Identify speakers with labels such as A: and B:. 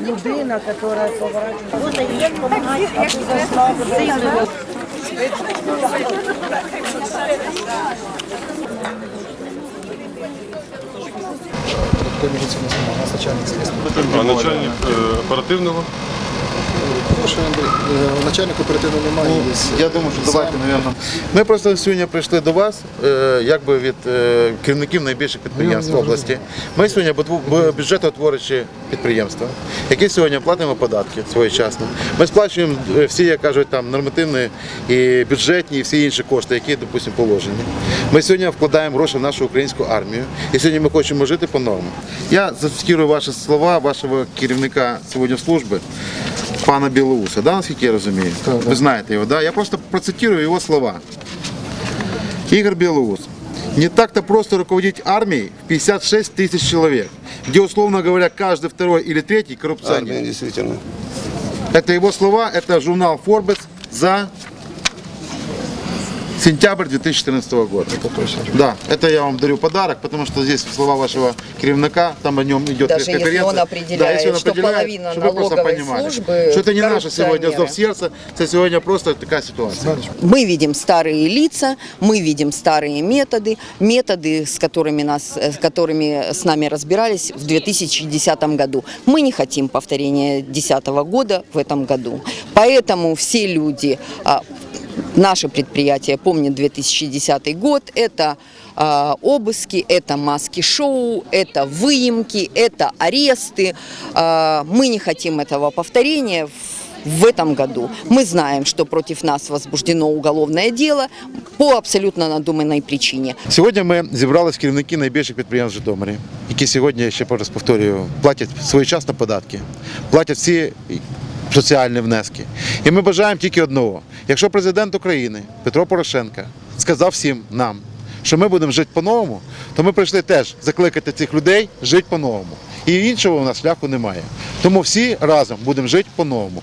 A: Людина,
B: которая поворачивается.
C: Кто бежит у нас начальник следствия?
D: А начальник е, оперативного.
C: Прошу, Андрій, е, начальник оперативного немає.
E: Ну, Я думаю, що давайте, мабуть. Ми просто сьогодні прийшли до вас, е, якби від е, керівників найбільших підприємств області. Ми сьогодні бу- підприємства, які сьогодні платимо податки своєчасно. Ми сплачуємо е, всі, як кажуть, там нормативні і бюджетні, і всі інші кошти, які, допустимо, положені. Ми сьогодні вкладаємо гроші в нашу українську армію, і сьогодні ми хочемо жити по нормам. Я зацитую ваші слова, вашого керівника сьогодні служби. Пана Білоуса, да, наскільки я розумію? Ви знаєте його, да? Я просто процитирую его слова. Игорь Белоус. Не так-то просто руководить армией в 56 тысяч человек, где, условно говоря, каждый второй или третий коррупционер.
F: Армия, действительно.
E: Это его слова, это журнал Forbes за сентябрь 2014 года.
C: Это точно.
E: Да, это я вам дарю подарок, потому что здесь слова вашего керівника, там о нем идет
G: Даже если он определяет, что половина
E: чтобы вы просто
G: налоговой
E: понимали,
G: службы
E: что это не наше сегодня зов сердца, это сегодня просто такая ситуация.
G: Мы видим старые лица, мы видим старые методы, методы, с которыми, нас, э, с которыми с нами разбирались в 2010 году. Мы не хотим повторения 2010 года в этом году. Поэтому все люди, а, наше предприятие помнит 2010 год, это а, обыски, это маски-шоу, это выемки, это аресты. А, Мы не хотим этого повторения в в этом году. Мы знаем, что против нас возбуждено уголовное дело по абсолютно надуманной причине.
E: Сьогодні ми зібрались керівники найбільших підприємств в Житомирі, які сьогодні, я ще раз повторюю, платять своєчасно податки, платять всі соціальні внески. І ми бажаємо тільки одного. Якщо президент України Петро Порошенко сказав всім нам, що ми будемо жити по-новому, то ми прийшли теж закликати цих людей жити по-новому. І іншого у нас шляху немає. Тому всі разом будемо жити по-новому.